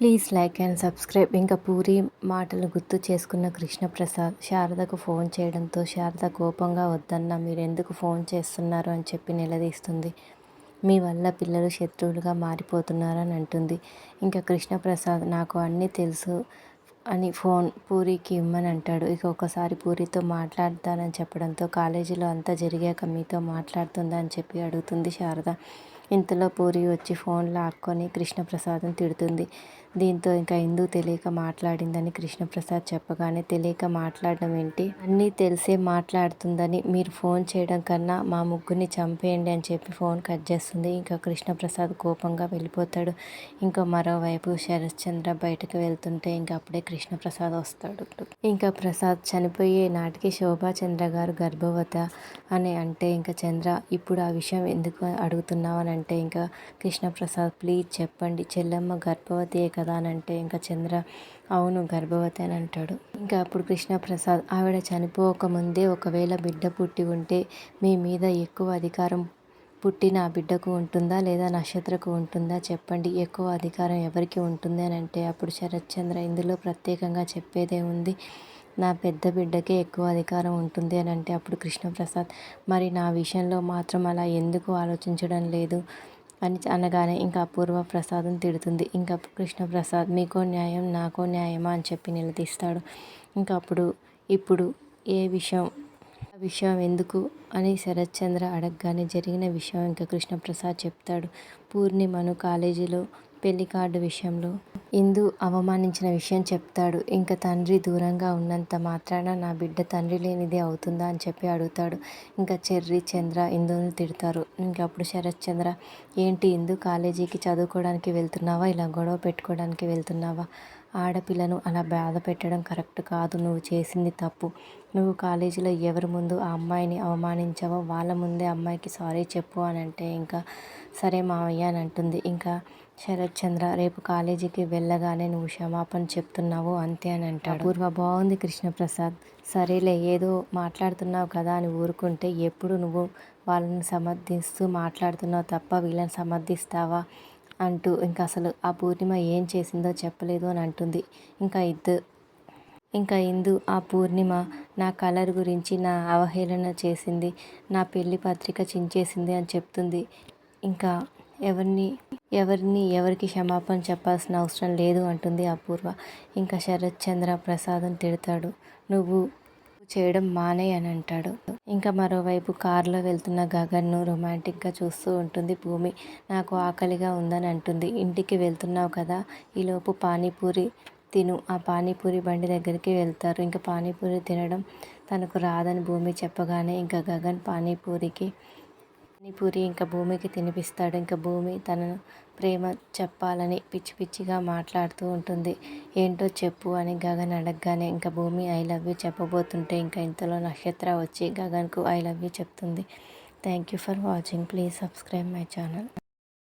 Please like and subscribe. ఇంకా పూరి మాటలు గుర్తు చేసుకున్న కృష్ణప్రసాద్ శారదకు ఫోన్ చేయడంతో శారద కోపంగా వద్దన్నా మీరెందుకు ఫోన్ చేస్తున్నారు? అని చెప్పి నిలదీస్తుంది. మీ వల్ల పిల్లలు శత్రువులుగా మారిపోతున్నారని అంటుంది. ఇంకా కృష్ణప్రసాద్ నాకు అన్నీ తెలుసు అని ఫోన్ పూరికి ఇమ్మని అంటాడు. ఇక ఒకసారి పూరితో మాట్లాడతానని చెప్పడంతో కాలేజీలో అంతా జరిగాక మీతో మాట్లాడుతుందా? అని చెప్పి అడుగుతుంది శారద. ఇంతలో పూరి వచ్చి ఫోన్ లాక్కొని కృష్ణప్రసాద్ని తిడుతుంది. దీంతో ఇంకా ఇందు తెలియక మాట్లాడిందని కృష్ణప్రసాద్ చెప్పగానే తెలియక మాట్లాడడం ఏంటి? అన్నీ తెలిసే మాట్లాడుతుందని మీరు ఫోన్ చేయడం కన్నా మా ముగ్గురిని చంపేయండి అని చెప్పి ఫోన్ కట్ చేస్తుంది. ఇంకా కృష్ణప్రసాద్ కోపంగా వెళ్ళిపోతాడు. ఇంకా మరోవైపు శరత్చంద్ర బయటకు వెళ్తుంటే ఇంకా అప్పుడే కృష్ణప్రసాద్ వస్తాడు. ఇంకా ప్రసాద్ చనిపోయే నాటికి శోభాచంద్ర గారు గర్భవత అని అంటే ఇంకా చంద్ర ఇప్పుడు ఆ విషయం ఎందుకు అడుగుతున్నావు? అని అంటే ఇంకా కృష్ణప్రసాద్ ప్లీజ్ చెప్పండి చెల్లమ్మ గర్భవతియే కదా అని అంటే ఇంకా చంద్ర అవును గర్భవతి అని అంటాడు. ఇంకా అప్పుడు కృష్ణప్రసాద్ ఆవిడ చనిపోకముందే ఒకవేళ బిడ్డ పుట్టి ఉంటే మీ మీద ఎక్కువ అధికారం పుట్టిన ఆ బిడ్డకు ఉంటుందా లేదా నక్షత్రకు ఉంటుందా చెప్పండి ఎక్కువ అధికారం ఎవరికి ఉంటుంది అని అంటే అప్పుడు శరత్చంద్ర ఇందులో ప్రత్యేకంగా చెప్పేదే ఉంది. నా పెద్ద బిడ్డకే ఎక్కువ అధికారం ఉంటుంది అని అంటే అప్పుడు కృష్ణప్రసాద్ మరి నా విషయంలో మాత్రం అలా ఎందుకు ఆలోచించడం లేదు? అని అనగానే ఇంకా అపూర్వ ప్రసాదం తిడుతుంది. ఇంకా కృష్ణప్రసాద్ మీకో న్యాయం నాకో న్యాయమా? అని చెప్పి నిలదీస్తాడు. ఇంకా అప్పుడు ఇప్పుడు ఏ విషయం ఆ విషయం ఎందుకు? అని శరత్చంద్ర అడగగానే జరిగిన విషయం ఇంకా కృష్ణప్రసాద్ చెప్తాడు. పూర్ణిమను కాలేజీలో పెళ్ళి కార్డు విషయంలో ఇందు అవమానించిన విషయం చెప్తాడు. ఇంకా తండ్రి దూరంగా ఉన్నంత మాత్రాన నా బిడ్డ తండ్రి లేనిదే అవుతుందా అని చెప్పి అడుగుతాడు. ఇంకా చెర్రి చంద్ర ఇందుని తిడతారు. ఇంకా అప్పుడు శరత్ చంద్ర ఏంటి ఇందు కాలేజీకి చదువుకోవడానికి వెళ్తున్నావా? ఇలా గొడవ పెట్టుకోవడానికి వెళ్తున్నావా? ఆడపిల్లను అలా బాధ పెట్టడం కరెక్ట్ కాదు. నువ్వు చేసింది తప్పు. నువ్వు కాలేజీలో ఎవరి ముందు ఆ అమ్మాయిని అవమానించావో వాళ్ళ ముందే అమ్మాయికి సారీ చెప్పు అని అంటే ఇంకా సరే మావయ్య అని అంటుంది. ఇంకా శరత్ చంద్ర రేపు కాలేజీకి వెళ్ళగానే నువ్వు క్షమాపణ చెప్తున్నావు అంతే అని అంటాడు. పూర్వ బాగుంది కృష్ణప్రసాద్. సరేలే ఏదో మాట్లాడుతున్నావు కదా అని ఊరుకుంటే ఎప్పుడు నువ్వు వాళ్ళని సమర్థిస్తూ మాట్లాడుతున్నావు తప్ప వీళ్ళని సమర్థిస్తావా? అంటూ ఇంకా అసలు ఆ పూర్ణిమ ఏం చేసిందో చెప్పలేదు అని అంటుంది. ఇంకా ఇద్దు ఇంకా ఇందు ఆ పూర్ణిమ నా కలర్ గురించి నా అవహేళన చేసింది నా పెళ్ళి పత్రిక చించేసింది అని చెప్తుంది. ఇంకా ఎవరిని ఎవరిని ఎవరికి క్షమాపణ చెప్పాల్సిన అవసరం లేదు అంటుంది అపూర్వ ఇంకా శరత్ చంద్ర ప్రసాదం తిడతాడు. నువ్వు చేయడం మానే అని అంటాడు. ఇంకా మరోవైపు కారులో వెళ్తున్న గగన్ను రొమాంటిక్గా చూస్తూ ఉంటుంది భూమి. నాకు ఆకలిగా ఉందని అంటుంది. ఇంటికి వెళ్తున్నావు కదా? ఈలోపు పానీపూరి తిను. ఆ పానీపూరి బండి దగ్గరికి వెళ్తారు. ఇంకా పానీపూరి తినడం తనకు రాదని భూమి చెప్పగానే ఇంకా గగన్ పానీపూరికి పానీపూరి ఇంకా భూమికి తినిపిస్తాడు. ఇంకా భూమి తనను ప్రేమ చెప్పాలని పిచ్చి పిచ్చిగా మాట్లాడుతూ ఉంటుంది. ఏంటో చెప్పు అని గగన్ అడగగానే ఇంకా భూమి ఐ లవ్ యూ చెప్పబోతుంటే ఇంకా ఇంతలో నక్షత్ర వచ్చి గగన్కు ఐ లవ్ యూ చెప్తుంది. Thank you for watching. Please subscribe my channel.